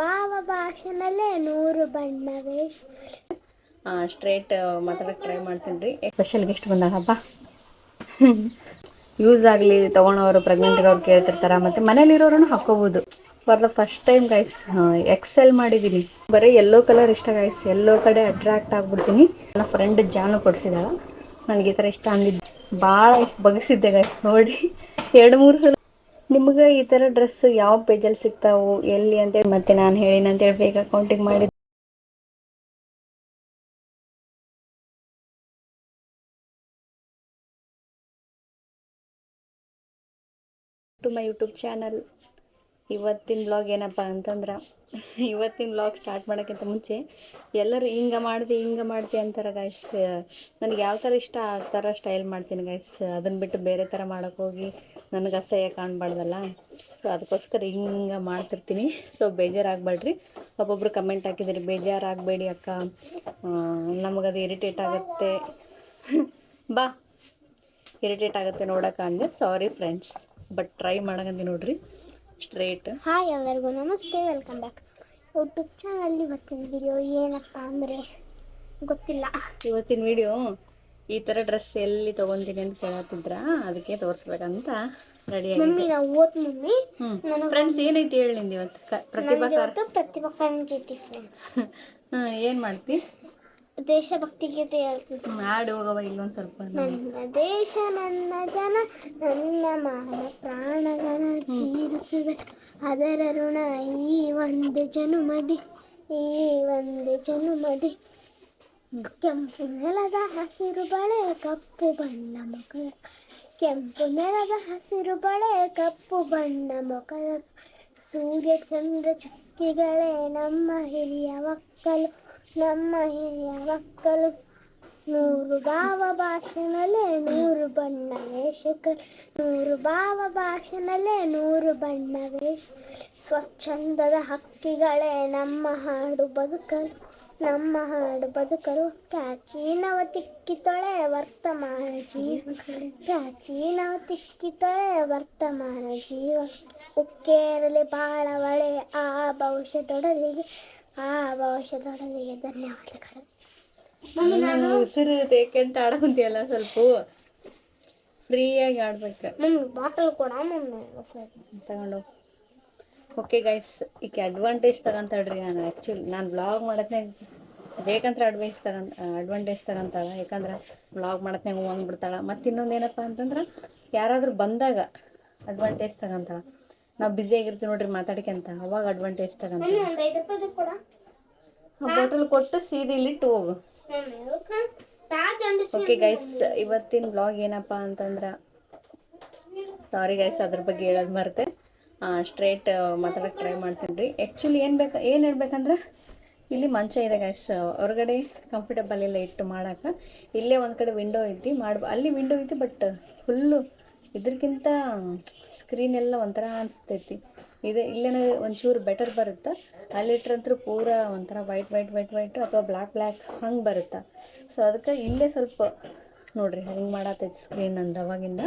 ಭಾವ ಭಾಷೆನಲ್ಲೇ ನೂರು ಬಣ್ಣವೇ. ಸ್ಟ್ರೇಟ್ ಮಾತಾಡಕ್ಕೆ ಟ್ರೈ ಮಾಡ್ತೀನಿ ರೀ. ಸ್ಪೆಷಲ್ ಗೆಸ್ಟ್ ಬಂದಾಗಪ್ಪ ಯೂಸ್ ಆಗಲಿ ತೊಗೊಳೋರು ಪ್ರೆಗ್ನೆಂಟ್ ಇರೋರು ಕೇಳ್ತಿರ್ತಾರ ಮತ್ತು ಮನೇಲಿರೋರು ಹಾಕೋಬೋದು. For the first time guys XL ಮಾಡಿದ್ದೀನಿ ಬರೀ ಎಲ್ಲೋ ಕಲರ್ ಇಷ್ಟ ಗೈಸ್ ಎಲ್ಲೋ ಕಡೆ ಅಟ್ರಾಕ್ಟ್ ಆಗ್ಬಿಡ್ತೀನಿ. ನನ್ನ ಫ್ರೆಂಡ್ ಜಾನು ಕೊಡಿಸಿದಾಳ. ನನಗೆ ಈ ಥರ ಇಷ್ಟ ಅಂದಿದ್ದು ಭಾಳ ಇಷ್ಟ ಬಗಸಿದ್ದೆ ಗೈಸ್ ನೋಡಿ. ಎರಡು ಮೂರು ಸಲ ನಿಮ್ಗೆ ಈ ಥರ ಡ್ರೆಸ್ ಯಾವ ಪೇಜಲ್ಲಿ ಸಿಗ್ತಾವು? ಎಲ್ಲಿ ಅಂತೇಳಿ ಮತ್ತೆ ನಾನು ಹೇಳಿನ ಅಂತೇಳಿ ಬೇಗ ಅಕೌಂಟಿಗೆ ಮಾಡಿ ಟು ಮೈ ಯೂಟ್ಯೂಬ್ ಚಾನಲ್ ಇವತ್ತಿನ ಬ್ಲಾಗ್ ಏನಪ್ಪ ಅಂತಂದ್ರೆ ಇವತ್ತಿನ ಬ್ಲಾಗ್ ಸ್ಟಾರ್ಟ್ ಮಾಡೋಕ್ಕಿಂತ ಮುಂಚೆ ಎಲ್ಲರೂ ಹಿಂಗೆ ಮಾಡಿದೆ ಹಿಂಗೆ ಮಾಡಿದೆ ಅಂತಾರೆ ಗಾಯ್ಸ್ ನನಗೆ ಯಾವ ಥರ ಇಷ್ಟ, ಆ ಥರ ಸ್ಟೈಲ್ ಮಾಡ್ತೀನಿ ಗಾಯ್ಸ್ ಅದನ್ನು ಬಿಟ್ಟು ಬೇರೆ ಥರ ಮಾಡೋಕ್ಕೋಗಿ ನನಗೆ ಅಸಹ್ಯ ಕಾಣಬಾರ್ದಲ್ಲ. ಸೊ ಅದಕ್ಕೋಸ್ಕರ ಹಿಂಗೆ ಮಾಡ್ತಿರ್ತೀನಿ. ಸೊ ಬೇಜಾರಾಗಬೇಡ್ರಿ. ಒಬ್ಬೊಬ್ರು ಕಮೆಂಟ್ ಹಾಕಿದ್ದೀರಿ ಬೇಜಾರಾಗಬೇಡಿ ಅಕ್ಕ. ನಮಗದು ಇರಿಟೇಟ್ ಆಗುತ್ತೆ. ಬಾ. ಇರಿಟೇಟ್ ಆಗುತ್ತೆ ನೋಡೋಕೆ ಅಂದೆ ಸಾರಿ ಫ್ರೆಂಡ್ಸ್ ಬಟ್ ಟ್ರೈ ಮಾಡಕಂತ ನೋಡ್ರಿ. ಸ್ಟ್ರೇಟ್ ಹಾಯ್ ಎಲ್ಲರಿಗೂ ನಮಸ್ತೆ ವೆಲ್ಕಮ್ ಬ್ಯಾಕ್ ಯೂಟ್ಯೂಬ್ ಚಾನಲ್ ಇವತ್ತಿನ ವಿಡಿಯೋ ಏನಪ್ಪ ಅಂದರೆ ಗೊತ್ತಿಲ್ಲ. ಇವತ್ತಿನ ವಿಡಿಯೋ ಈ ತರ ಡ್ರೆಸ್ ಎಲ್ಲಿ ತೊಗೊತೀನಿ ಅಂತ ಕೇಳತ್ತಿದ್ರ? ಅದಕ್ಕೆ ತೋರಿಸ್ಬೇಕಂತ ರೆಡಿ ಮಮ್ಮಿ ನಾವು ಓದ್ ಮಮ್ಮಿ ಫ್ರೆಂಡ್ಸ್ ಏನೈತಿ ಹೇಳಿ ನಿಂದು ಇವತ್ತು ಪ್ರತಿಭಾ ಪ್ರತಿಭಾ ಕಾರಂಜಿ ಫ್ರೆಂಡ್ಸ್ ಏನು ಮಾಡ್ತಿ? ದೇಶಭಕ್ತಿ ಗೀತೆ ಹೇಳ್ತಿದ್ದೆ ಹಾಡು ಹೋಗವ ಇಲ್ಲೊಂದು ಸ್ವಲ್ಪ ನನ್ನ ದೇಶ ನನ್ನ ಜನ ನನ್ನ ಮಾನ ಪ್ರಾಣಗಳ ತೀರಿಸುವೆ. ಅದರ ಋಣ ಈ ಒಂದು ಜನುಮದಿ ಈ ಒಂದು ಜನುಮದಿ. ಕೆಂಪು ನೆಲದ ಹಸಿರು ಬಳೆ ಕಪ್ಪು ಬಣ್ಣ ಮುಖದ ಕೆಂಪು ನೆಲದ ಹಸಿರು ಬಳೆ ಕಪ್ಪು ಬಣ್ಣ ಮುಖದ ಸೂರ್ಯ ಚಂದ್ರ ಚಕ್ಕಿಗಳೇ ನಮ್ಮ ಹಿರಿಯ ಮಕ್ಕಳು ನಮ್ಮ ಹಿರಿಯ ಮಕ್ಕಳು ನೂರು ಭಾವ ಭಾಷಣಲೆ ನೂರು ಬಣ್ಣ ವೇಷಕರು ನೂರು ಭಾವ ಭಾಷಣಲೆ ನೂರು ಬಣ್ಣ ವೇಷ. ಸ್ವಚ್ಛಂದದ ಹಕ್ಕಿಗಳೇ ನಮ್ಮ ಹಾಡು ಬದುಕಲು ನಮ್ಮ ಹಾಡು ಬದುಕಲು ಪ್ರಾಚೀನವ ತಿಕ್ಕಿತೊಳೆ ವರ್ತಮಾನ ಜೀವ. ಪ್ರಾಚೀನವ ತಿಕ್ಕಿತೊಳೆ ವರ್ತಮಾನ ಜೀವ. ಉಕ್ಕೇರಲಿ ಬಾಳವಳೆ ಆ ಭವಿಷ್ಯದೊಡಲಿಗೆ ಆ ಭವಿಷ್ಯದೊಡಲಿಗೆ ಧನ್ಯವಾದಗಳು. ನಾನು ಉಸಿರು ತೇಕೆಂತ ಆಡಕುಂತಿಯಲ್ಲ ಸ್ವಲ್ಪ? ಫ್ರೀಯಾಗಿ ಆಡ್ಬೇಕು. ಮಮ್ಮಿ ಬಾಟಲ್ ಕೊಡ ಮಮ್ಮಿ? ತಗೊಂಡು ಓಕೆ ಗೈಸ್ ಈಕೆ ಅಡ್ವಾಂಟೇಜ್ ತಗೊಂತಾಳ್ರಿ ನಾನು ಆ್ಯಕ್ಚುಲಿ ನಾನು ಬ್ಲಾಗ್ ಮಾಡತ್ನಾಗ ಬೇಕಂತ ಅಡ್ವೈಸ್ ತಗೊಂತ ಅಡ್ವಾಂಟೇಜ್ ತಗೊಂತಾಳ. ಯಾಕಂದ್ರೆ ಬ್ಲಾಗ್ ಮಾಡತ್ನಾಗ ಹ್ಞೂ ಬಿಡ್ತಾಳ ಮತ್ತು ಇನ್ನೊಂದು ಏನಪ್ಪ ಅಂತಂದ್ರೆ ಯಾರಾದರೂ ಬಂದಾಗ ಅಡ್ವಾಂಟೇಜ್ ತಗೊಂತಾಳ. ನಾವು ಬ್ಯುಸಿ ಆಗಿರ್ತೀವಿ ನೋಡ್ರಿ ಮಾತಾಡ್ಕೊಂತ ಅವಾಗ ಅಡ್ವಾಂಟೇಜ್ ಕೊಡ. ಬಾಟಲ್ ಕೊಟ್ಟು ಸೀದಾ ಇಲ್ಲಿಟ್ಟು ಹೋಗು. ಓಕೆ ಗೈಸ್ ಇವತ್ತಿನ ಬ್ಲಾಗ್ ಏನಪ್ಪ ಅಂತಂದ್ರೆ ಸಾರಿ ಗೈಸ್ ಅದ್ರ ಬಗ್ಗೆ ಹೇಳೋದು ಮರ್ತೆ. ಸ್ಟ್ರೇಟ್ ಮಾತಾಡಕ್ಕೆ ಟ್ರೈ ಮಾಡ್ತೀನಿ ರೀ. ಆ್ಯಕ್ಚುಲಿ ಏನು ಬೇಕು ಏನು ಹೇಳ್ಬೇಕಂದ್ರೆ ಇಲ್ಲಿ ಮಂಚ ಇದೆ ಗೈಸ್ ಹೊರಗಡೆ ಕಂಫರ್ಟಬಲ್ ಇಲ್ಲ ಇಟ್ಟು ಮಾಡೋಕೆ. ಇಲ್ಲೇ ಒಂದು ಕಡೆ ವಿಂಡೋ ಐತಿ ಮಾಡ್ಬ ಅಲ್ಲಿ ವಿಂಡೋ ಐತಿ ಬಟ್ ಫುಲ್ಲು ಇದ್ರಕ್ಕಿಂತ ಸ್ಕ್ರೀನ್ ಎಲ್ಲ ಒಂಥರ ಅನಿಸ್ತೈತಿ. ಇದೆ ಇಲ್ಲೇ ಒಂಚೂರು ಬೆಟರ್ ಬರುತ್ತೆ? ಅಲ್ಲಿಟ್ರಂತೂ ಪೂರ ಒಂಥರ ವೈಟ್ ವೈಟ್ ವೈಟ್ ವೈಟ್ ಅಥವಾ ಬ್ಲ್ಯಾಕ್ ಬ್ಲ್ಯಾಕ್ ಹಂಗೆ ಬರುತ್ತೆ? ಸೊ ಅದಕ್ಕೆ ಇಲ್ಲೇ ಸ್ವಲ್ಪ, ನೋಡಿರಿ ಹೆಂಗೆ ಮಾಡತ್ತೈತಿ ಸ್ಕ್ರೀನ್ ಅಂದ ಅವಾಗಿಂದ.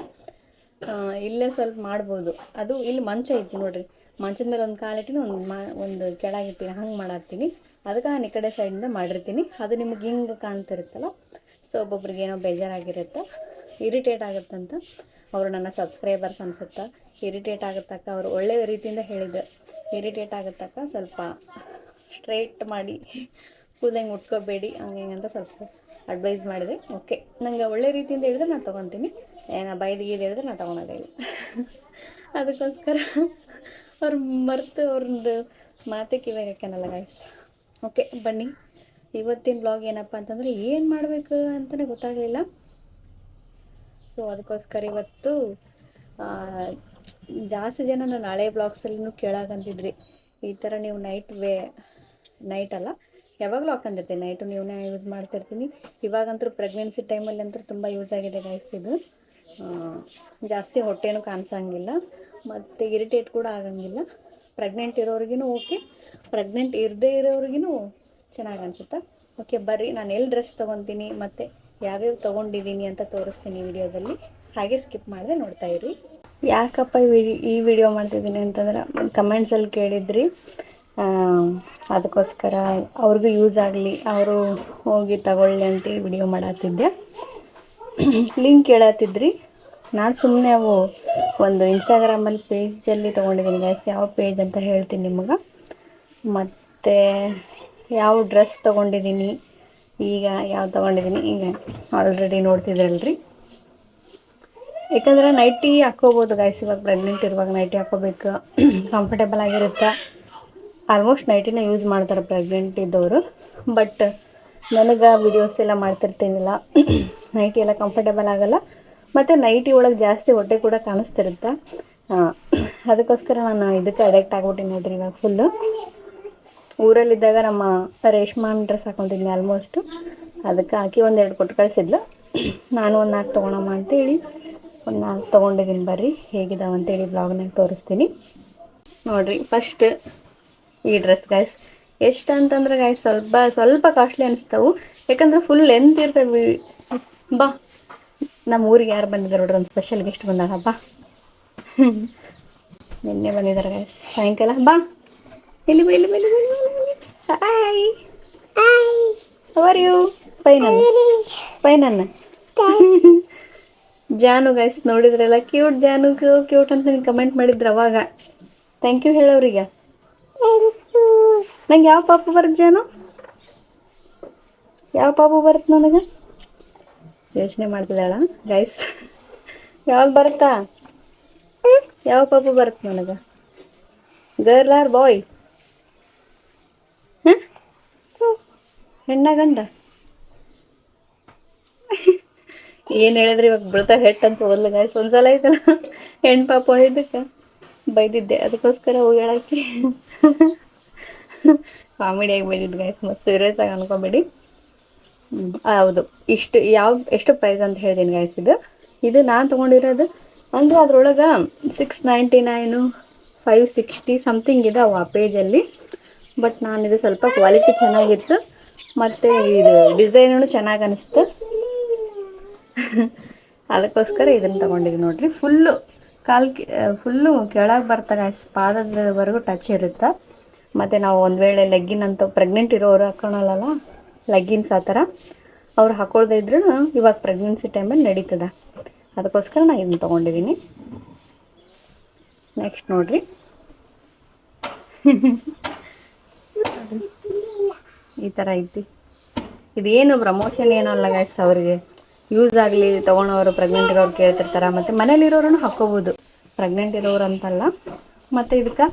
ಇಲ್ಲೇ ಸ್ವಲ್ಪ ಮಾಡ್ಬೋದು. ಅದು ಇಲ್ಲಿ ಮಂಚ ಐತಿ ನೋಡಿರಿ. ಮಂಚದ ಮೇಲೆ ಒಂದು ಕಾಲಿಟ್ಟಿನಿ ಒಂದು ಮಾ, ಒಂದು ಕೆಳಗಿಟ್ಟಿನಿ ಹಂಗೆ ಮಾಡತ್ತೀನಿ ಅದಕ್ಕೆ ನಾನು ಈ ಕಡೆ ಸೈಡಿಂದ ಮಾಡಿರ್ತೀನಿ. ಅದು ನಿಮ್ಗೆ ಹಿಂಗೆ ಕಾಣ್ತಿರುತ್ತಲ್ಲ? ಸೊ, ಒಬ್ಬೊಬ್ರಿಗೆ ಏನೋ ಬೇಜಾರಾಗಿರುತ್ತೆ? ಇರಿಟೇಟ್ ಆಗುತ್ತಂತ? ಅವರು ನನ್ನ ಸಬ್ಸ್ಕ್ರೈಬರ್ಸ್ ಅನ್ಸುತ್ತೆ. ಇರಿಟೇಟ್ ಆಗುತ್ತಕ್ಕ, ಅವರು ಒಳ್ಳೆಯ ರೀತಿಯಿಂದ ಹೇಳಿದ್ರು ಇರಿಟೇಟ್ ಆಗುತ್ತಕ್ಕ, ಸ್ವಲ್ಪ ಸ್ಟ್ರೈಟ್ ಮಾಡಿ ಕೂದಂಗೆ ಉಟ್ಕೋಬೇಡಿ, ಹಂಗೆ ಅಂತ ಸ್ವಲ್ಪ ಅಡ್ವೈಸ್ ಮಾಡಿದೆ. ಓಕೆ ನಂಗೆ ಒಳ್ಳೆ ರೀತಿಯಿಂದ ಹೇಳಿದ್ರೆ ನಾನು ತೊಗೊತೀನಿ. ಏನೋ ಬೈದು ಗೀದು ಹೇಳಿದ್ರೆ ನಾನು ತೊಗೊಳೋದೇ ಇಲ್ಲ. ಅದಕ್ಕೋಸ್ಕರ ಅವ್ರು ಮರೆತು ಅವ್ರದ್ದು ಮಾತೆ ಕಿವಿಗೆ ಹಾಕ್ಯಾನಲ್ಲ ಗಾಯ್ಸ್ ಓಕೆ ಬನ್ನಿ. ಇವತ್ತಿನ ಬ್ಲಾಗ್ ಏನಪ್ಪ ಅಂತಂದರೆ ಏನು ಮಾಡಬೇಕು ಅಂತಲೇ ಗೊತ್ತಾಗಲಿಲ್ಲ. ಸೊ ಅದಕ್ಕೋಸ್ಕರ ಇವತ್ತು ಜಾಸ್ತಿ ಜನ ನಾನು ಹಳೆ ಬ್ಲಾಗ್ಸಲ್ಲಿನೂ ಕೇಳಾಕಂತಿದ್ರಿ. ಈ ಥರ ನೀವು ನೈಟ್ ವೇ ನೈಟ್ ಅಲ್ಲ, ಯಾವಾಗಲೂ ಹಾಕೊಂಡಿರ್ತೀನಿ ನೈಟು ನೀವನ್ನೇ ಯೂಸ್ ಮಾಡ್ತಿರ್ತೀನಿ. ಇವಾಗಂತೂ ಪ್ರೆಗ್ನೆನ್ಸಿ ಟೈಮಲ್ಲಿ ಅಂತೂ ತುಂಬ ಯೂಸ್ ಆಗಿದೆ ಗೈಸ್ ಇದು. ಜಾಸ್ತಿ ಹೊಟ್ಟೆನೂ ಕಾಣಿಸಂಗಿಲ್ಲ. ಮತ್ತು ಇರಿಟೇಟ್ ಕೂಡ ಆಗಂಗಿಲ್ಲ. ಪ್ರೆಗ್ನೆಂಟ್ ಇರೋರಿಗೂ ಓಕೆ ಪ್ರೆಗ್ನೆಂಟ್ ಇರದೇ ಇರೋರಿಗೂ ಚೆನ್ನಾಗಿ ಅನ್ಸುತ್ತೆ? ಓಕೆ ಬರ್ರಿ. ನಾನು ಎಲ್ಲಿ ಡ್ರೆಸ್ ತೊಗೊತೀನಿ? ಮತ್ತು ಯಾವ್ಯಾವ ತೊಗೊಂಡಿದ್ದೀನಿ ಅಂತ ತೋರಿಸ್ತೀನಿ ವಿಡಿಯೋದಲ್ಲಿ. ಹಾಗೆ ಸ್ಕಿಪ್ ಮಾಡಿದೆ ನೋಡ್ತಾ ಇರಿ. ಯಾಕಪ್ಪ ಈ ವಿಡಿ, ಈ ವಿಡಿಯೋ ಮಾಡ್ತಿದ್ದೀನಿ ಅಂತಂದ್ರೆ ಕಮೆಂಟ್ಸಲ್ಲಿ ಕೇಳಿದ್ರಿ. ಅದಕ್ಕೋಸ್ಕರ ಅವ್ರಿಗೂ ಯೂಸ್ ಆಗಲಿ, ಅವರು ಹೋಗಿ ತಗೊಳ್ಳಿ ಅಂತ ವಿಡಿಯೋ ಮಾಡತ್ತಿದ್ದೆ ಲಿಂಕ್ ಕೇಳತ್ತಿದ್ರಿ ನಾನು ಸುಮ್ಮನೆ ಅವು ಒಂದು ಇನ್ಸ್ಟಾಗ್ರಾಮಲ್ಲಿ ಪೇಜಲ್ಲಿ ತೊಗೊಂಡಿದ್ದೀನಿ ಗೈಸ್ ಯಾವ ಪೇಜ್ ಅಂತ ಹೇಳ್ತೀನಿ ನಿಮಗೆ. ಮತ್ತು ಯಾವ ಡ್ರೆಸ್ ತೊಗೊಂಡಿದ್ದೀನಿ ಈಗ ಯಾವ ತಗೊಂಡಿದ್ದೀನಿ ಈಗ ಆಲ್ರೆಡಿ ನೋಡ್ತಿದ್ರಲ್ರಿ. ಯಾಕಂದ್ರೆ ನೈಟಿ ಹಾಕ್ಕೋಬೋದು ಗೈಸ್ ಇವಾಗ ಪ್ರೆಗ್ನೆಂಟ್ ಇರುವಾಗ ನೈಟಿ ಹಾಕ್ಕೋಬೇಕು. ಕಂಫರ್ಟೇಬಲ್ ಆಗಿರುತ್ತೆ. ಆಲ್ಮೋಸ್ಟ್ ನೈಟಿನ ಯೂಸ್ ಮಾಡ್ತಾರೆ ಪ್ರೆಗ್ನೆಂಟ್ ಇದ್ದವರು. ಬಟ್ ನನಗೆ ವಿಡಿಯೋಸ್ ಎಲ್ಲ ಮಾಡ್ತಿರ್ತೀನಿಲ್ಲ. ನೈಟಿ ಎಲ್ಲ ಕಂಫರ್ಟೇಬಲ್ ಆಗಲ್ಲ. ಮತ್ತು ನೈಟಿ ಒಳಗೆ ಜಾಸ್ತಿ ಹೊಟ್ಟೆ ಕೂಡ ಕಾಣಿಸ್ತಿರುತ್ತೆ. ಅದಕ್ಕೋಸ್ಕರ ನಾನು ಇದಕ್ಕೆ ಅಡಿಕ್ಟ್ ಆಗ್ಬಿಟ್ಟಿನಿ ನೋಡ್ರಿ ಇವಾಗ ಫುಲ್ಲು ಊರಲ್ಲಿದ್ದಾಗ ನಮ್ಮ ರೇಷ್ಮಾನ್ ಡ್ರೆಸ್ ಹಾಕೊಂಡಿದ್ನಿ ಆಲ್ಮೋಸ್ಟು ಅದಕ್ಕೆ ಹಾಕಿ ಒಂದೆರಡು ಕೊಟ್ಟು ಕಳಿಸಿದ್ಲು. ನಾನು ಒಂದು ನಾಲ್ಕು ತೊಗೊಳಮ್ಮ ಅಂತೇಳಿ ಒಂದು ನಾಲ್ಕು ತೊಗೊಂಡಿದ್ದೀನಿ ಬರ್ರಿ. ಹೇಗಿದಾವೆ ಅಂತೇಳಿ ಬ್ಲಾಗ್ನಾಗ ತೋರಿಸ್ತೀನಿ. ನೋಡ್ರಿ ಫಸ್ಟ್ ಈ ಡ್ರೆಸ್ ಗಾಯ್ಸ್ ಎಷ್ಟು ಅಂತಂದ್ರೆ ಗಾಯ್ಸ್ ಸ್ವಲ್ಪ ಸ್ವಲ್ಪ ಕಾಸ್ಟ್ಲಿ ಅನಿಸ್ತಾವು. ಯಾಕಂದ್ರೆ ಫುಲ್ ಲೆಂತ್ ಇರ್ತವೆ ಬಾ. ನಮ್ಮ ಊರಿಗೆ ಯಾರು ಬಂದಿದ್ದಾರೆ ನೋಡ್ರಿ, ಒಂದು ಸ್ಪೆಷಲ್ ಗೆಸ್ಟ್ ಬಂದಾಗ ಬಾ ನಿನ್ನೆ ಬಂದಿದ್ದಾರೆ ಗಾಯ್ಸ್ ಸಾಯಂಕಾಲ ಬಾ. ಇಲ್ಲಿ ಇಲ್ಲಿ ಇಲ್ಲಿ hi how are. Hi you fine ಅನ್ನ ಫೈನ್ ಅನ್ನ ಜಾನು ಗೈಸ್ ನೋಡಿದ್ರಲ್ಲ ಕ್ಯೂಟ್ ಜಾನು ಕ್ಯೂ ಕ್ಯೂಟ್ ಅಂತ ನೀವು ಕಮೆಂಟ್ ಮಾಡಿದ್ರು ಅವಾಗ. ಥ್ಯಾಂಕ್ ಯು ಹೇಳೋರಿಗೆ ನಂಗೆ ಯಾವ ಪಾಪು ಬರುತ್ತೆ ಜಾನು? ಯಾವ ಪಾಪು ಬರುತ್ತೆ ನನಗೆ? ಯೋಚನೆ ಮಾಡ್ತಿದ್ದಾಳ ಗೈಸ್ ಯಾವಾಗ ಬರುತ್ತಾ? ಯಾವ ಪಾಪು ಬರುತ್ತೆ ನನಗೆ? ಗರ್ಲ್ ಆರ್ ಬಾಯ್ ಹೆಣ್ಣ ಗಂಡ? ಏನು ಹೇಳಿದ್ರಿ, ಇವಾಗ ಬೀಳ್ತಾ ಹೆಟ್ ಅಂತ ಓದ್ಲ ಗಾಯ್ಸ್ ಒಂದ್ಸಲ ಆಯ್ತಲ್ಲ? ಹೆಣ್ಣು ಪಾಪ ಇದಕ್ಕ ಬೈದಿದ್ದೆ. ಅದಕ್ಕೋಸ್ಕರ ಹೋಗಿ ಹೇಳಕ್ಕೆ. ಕಾಮಿಡಿಯಾಗಿ ಬೈದಿದ್ದು ಗಾಯ್ಸ್ ಮತ್ತು ಸೀರಿಯಸ್ ಆಗಿ ಅನ್ಕೋಬೇಡಿ. ಹೌದು. ಇಷ್ಟು ಯಾವ, ಎಷ್ಟು ಪ್ರೈಸ್ ಅಂತ ಹೇಳ್ತೀನಿ ಗಾಯ್ಸ್ ಇದು. ಇದು ನಾನು ತೊಗೊಂಡಿರೋದು ಅಂದ್ರೆ ಅದ್ರೊಳಗೆ six ninety nine five sixty something ಇದಾವೆ ಆ ಪೇಜಲ್ಲಿ ಬಟ್ ನಾನು ಇದು ಸ್ವಲ್ಪ ಕ್ವಾಲಿಟಿ ಚೆನ್ನಾಗಿತ್ತು. ಮತ್ತು ಇದು ಡಿಸೈನು ಚೆನ್ನಾಗಿ ಅನಿಸ್ತು. ಅದಕ್ಕೋಸ್ಕರ ಇದನ್ನು ತಗೊಂಡಿದ್ದೀನಿ ನೋಡ್ರಿ. ಫುಲ್ಲು ಕಾಲು ಫುಲ್ಲು ಕೆಳಗೆ ಬರ್ತಾರೆ ಗಾಯ್ಸ್ ಪಾದದವರೆಗೂ ಟಚ್ ಇರುತ್ತೆ. ಮತ್ತು ನಾವು ಒಂದು ವೇಳೆ ಲೆಗ್ಗಿನ್ ಅಂತ ಪ್ರೆಗ್ನೆಂಟ್ ಇರೋರು ಹಾಕೊಳಲ್ಲ ಲೆಗ್ಗಿನ್ಸ್ ಆ ಥರ, ಅವ್ರು ಹಾಕೊಳ್ದೇ ಇದ್ರೂ ಇವಾಗ ಪ್ರೆಗ್ನೆನ್ಸಿ ಟೈಮಲ್ಲಿ ನಡೀತದೆ. ಅದಕ್ಕೋಸ್ಕರ ನಾನು ಇದನ್ನು ತಗೊಂಡಿದ್ದೀನಿ. ನೆಕ್ಸ್ಟ್ ನೋಡ್ರಿ. ಈ ಥರ ಐತಿ. ಇದೇನು ಪ್ರಮೋಷನ್ ಏನೂ ಅಲ್ಲ ಗೈಸ್ ಅವರಿಗೆ. ಯೂಸ್ ಆಗಲಿ ತೊಗೊಳೋರು ಪ್ರೆಗ್ನೆಂಟ್ಗೆ ಅವ್ರು ಕೇಳ್ತಿರ್ತಾರೆ. ಮತ್ತು ಮನೇಲಿರೋರು ಹಾಕ್ಕೋಬೋದು ಪ್ರೆಗ್ನೆಂಟ್ ಇರೋರು ಅಂತಲ್ಲ. ಮತ್ತು ಇದಕ್ಕೆ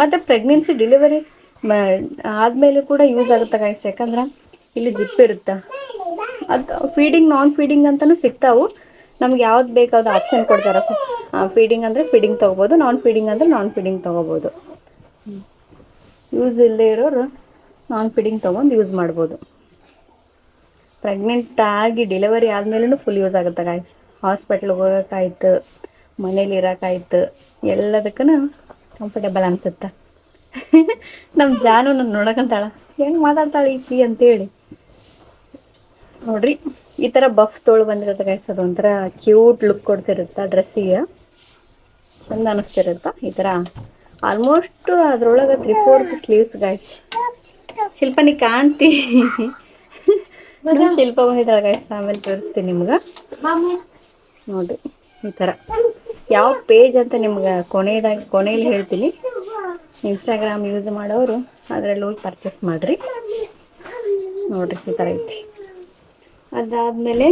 ಮತ್ತು ಪ್ರೆಗ್ನೆನ್ಸಿ ಡೆಲಿವರಿ ಆದಮೇಲೆ ಕೂಡ ಯೂಸ್ ಆಗುತ್ತೆ ಗಾಯ್ಸ್ ಯಾಕಂದ್ರೆ ಇಲ್ಲಿ ಜಿಪ್ ಇರುತ್ತೆ? ಅದು ಫೀಡಿಂಗ್ ನಾನ್ ಫೀಡಿಂಗ್ ಅಂತಲೂ ಸಿಗ್ತಾವು. ನಮ್ಗೆ ಯಾವ್ದು ಬೇಕಾದ ಆಪ್ಷನ್ ಕೊಡ್ತಾರೆ. ಫೀಡಿಂಗ್ ಅಂದರೆ ಫೀಡಿಂಗ್ ತೊಗೋಬೋದು. ನಾನ್ ಫೀಡಿಂಗ್ ಅಂದರೆ ನಾನ್ ಫೀಡಿಂಗ್ ತೊಗೋಬೋದು ಯೂಸ್ ಇಲ್ಲದೆ ಇರೋರು ನಾನ್ ಫೀಡಿಂಗ್ ತೊಗೊಂಡು ಯೂಸ್ ಮಾಡ್ಬೋದು. ಪ್ರೆಗ್ನೆಂಟ್ ಆಗಿ ಡೆಲಿವರಿ ಆದಮೇಲೂ ಫುಲ್ ಯೂಸ್ ಆಗುತ್ತೆ ಗಾಯ್ಸ್ ಹಾಸ್ಪಿಟ್ಲ್ಗೆ ಹೋಗೋಕ್ಕಾಯ್ತು, ಮನೇಲಿ ಇರೋಕ್ಕಾಯ್ತು ಎಲ್ಲದಕ್ಕೂ ಕಂಫರ್ಟೇಬಲ್ ಅನ್ಸುತ್ತೆ. ನಮ್ಮ ಜಾನು ನನ್ನ ನೋಡಕಂತಾಳ ಹೆಂಗೆ ಮಾತಾಡ್ತಾಳೆ ಈಕಿ ಅಂತೇಳಿ. ನೋಡ್ರಿ, ಈ ಥರ ಬಫ್ ತೋಳು ಬಂದಿರುತ್ತೆ ಗಾಯ್ಸ್ ಅದು ಒಂಥರ ಕ್ಯೂಟ್ ಲುಕ್ ಕೊಡ್ತಿರುತ್ತೆ ಡ್ರೆಸ್ಸಿಗೆ ಚಂದ ಅನಿಸ್ತಿರುತ್ತ ಈ ಥರ ಆಲ್ಮೋಸ್ಟ್ ಅದ್ರೊಳಗೆ three fourth sleeves guys Shilpa ನೀ ಕಾಣ್ತಿ ಶಿಲ್ಪ ಬಂದಿದ್ದಾಳೆ ಆಮೇಲೆ ತೋರಿಸ್ತೀನಿ ನಿಮ್ಗೆ. ನೋಡ್ರಿ ಈ ಥರ ಯಾವ ಪೇಜ್ ಅಂತ ನಿಮ್ಗೆ ಕೊನೆಯದಾಗಿ ಕೊನೆಯಲ್ಲಿ ಹೇಳ್ತೀನಿ. ಇನ್ಸ್ಟಾಗ್ರಾಮ್ ಯೂಸ್ ಮಾಡೋರು ಅದರಲ್ಲಿ ಹೋಗಿ ಪರ್ಚೇಸ್ ಮಾಡಿರಿ. ನೋಡ್ರಿ ಈ ಥರ ಐತಿ. ಅದಾದಮೇಲೆ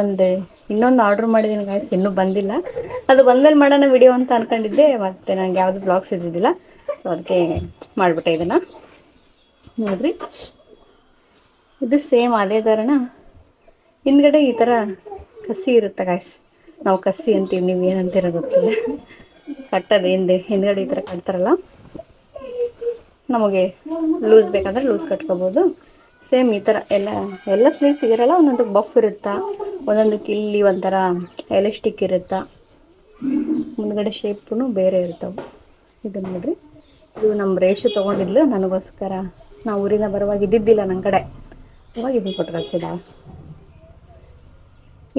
ಒಂದು ಇನ್ನೊಂದು ಆರ್ಡ್ರ್ ಮಾಡಿದ್ದೀನಿ ಗಾಯ್ಸ್ ಇನ್ನೂ ಬಂದಿಲ್ಲ. ಅದು ಬಂದ್ಮೇಲೆ ಮಾಡೋಣ ವಿಡಿಯೋ ಅಂತ ಅನ್ಕೊಂಡಿದ್ದೆ ಮತ್ತೆ ನನಗೆ ಯಾವುದು ಬ್ಲಾಗ್ಸ್ ಇದ್ದಿದ್ದಿಲ್ಲ. ಸೊ ಅದಕ್ಕೆ ಮಾಡಿಬಿಟ್ಟೆ ಇದನ್ನು. ನೋಡ್ರಿ. ಇದು ಸೇಮ್ ಅದೇ ಥರನ ಹಿಂದ್ಗಡೆ ಈ ಥರ ಕಸಿ ಇರುತ್ತೆ ಗಾಯ್ಸ್ ನಾವು ಕಸಿ ಅಂತೀವಿ, ನೀವು ಏನಂತೀರ ಗೊತ್ತಿಲ್ಲ. ಕಟ್ಟೋದು ಹಿಂದೆ, ಹಿಂದ್ಗಡೆ ಈ ಥರ ಕಟ್ತಾರಲ್ಲ. ನಮಗೆ ಲೂಸ್ ಬೇಕಂದ್ರೆ ಲೂಸ್ ಕಟ್ಕೋಬೋದು. ಸೇಮ್ ಈ ಥರ ಎಲ್ಲ ಎಲ್ಲ ಸ್ಲೀವ್ಸ್ ಇರಲ್ಲ, ಒಂದೊಂದು ಬಫ್ ಇರುತ್ತಾ? ಒಂದೊಂದಕ್ಕೆ ಇಲ್ಲಿ ಒಂಥರ ಎಲೆಸ್ಟಿಕ್ ಇರುತ್ತಾ? ಮುಂದ್ಗಡೆ ಶೇಪು ಬೇರೆ ಇರ್ತಾವೆ. ಇದು ನೋಡ್ರಿ. ಇದು ನಮ್ಮ ರೇಷು ತೊಗೊಂಡಿದ್ಲು, ನನಗೋಸ್ಕರ. ನಾವು ಊರಿಂದ ಬರುವಾಗ ಇದ್ದಿದ್ದಿಲ್ಲ ನನ್ನ ಕಡೆ. ಅವಾಗ ಇದನ್ನು ಕೊಟ್ಟು ಕಳ್ಸಿದ?